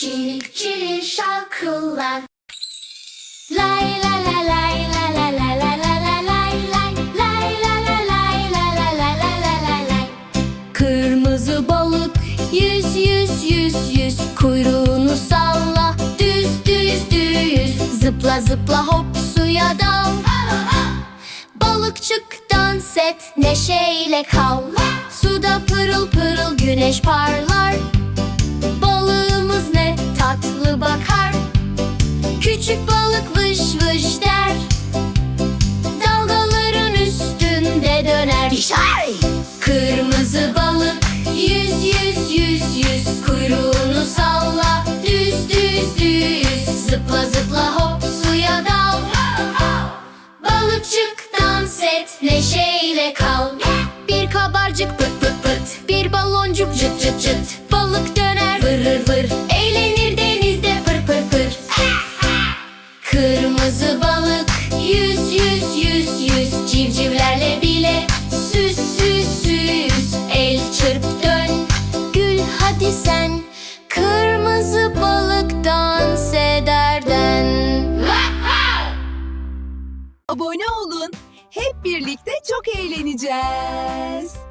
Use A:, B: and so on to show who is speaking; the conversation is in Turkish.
A: Çilik çilik şarkılar Lay la la lay la la la la la la lay lay Lay la la lay la la la la la la lay Kırmızı balık yüz yüz yüz yüz Kuyruğunu salla düz düz düz Zıpla zıpla hop suya dal Balıkçık dans et neşeyle kal Suda pırıl pırıl güneş parlar vış vış der Dalgaların üstünde döner. Dişay! Kırmızı balık yüz yüz yüz yüz Kuyruğunu salla düz düz düz. Zıpla zıpla hop suya dal. Balıkçık dans et neşeyle kal. Bir kabarcık pıt pıt pıt Bir baloncuk cıt cıt cıt Kırmızı balık yüz yüz yüz yüz Civcivlerle bile süs süs süs El çırp dön gül hadi sen Kırmızı balık dans ederden
B: Abone olun. Hep birlikte çok eğleneceğiz.